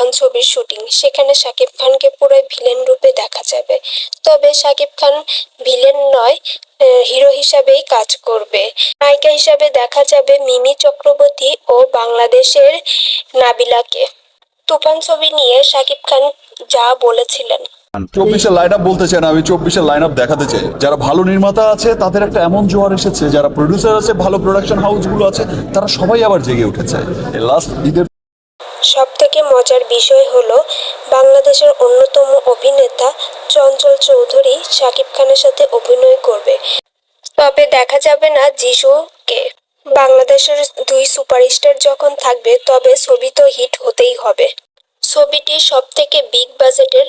তুফান ছবির শুটিং, সেখানে শাকিব খানকে পুরো ভিলেন রূপে দেখা যাবে। তবে শাকিব খান ভিলেন নয় হিরো হিসাবেই কাজ করবে। নায়িকা হিসাবে দেখা যাবে মিমি চক্রবর্তী ও বাংলাদেশের নাবিলাকে। তুফান ছবি নিয়ে শাকিব খান যা বলেছিলেন। চব্বিশের লাইন আপ বলতে চাই না, আমি চব্বিশের লাইন আপ দেখাতে চাই। যারা ভালো নির্মাতা আছে, তাদের একটা এমন জোয়ার এসেছে, যারা প্রডিউসার আছে, ভালো প্রোডাকশন হাউসগুলো আছে, তারা সবাই আবার জেগে উঠেছে। লাস্ট ঈদের সব থেকে মজার বিষয় হলো বাংলাদেশের অন্যতম অভিনেতা চঞ্চল চৌধুরী শাকিব খানের সাথে অভিনয় করবে। তবে দেখা যাবে না যিশুকে। বাংলাদেশের দুই সুপারস্টার যখন থাকবে, তবে ছবি তো হিট হতেই হবে। ছবিটি সব থেকে বিগ বাজেটের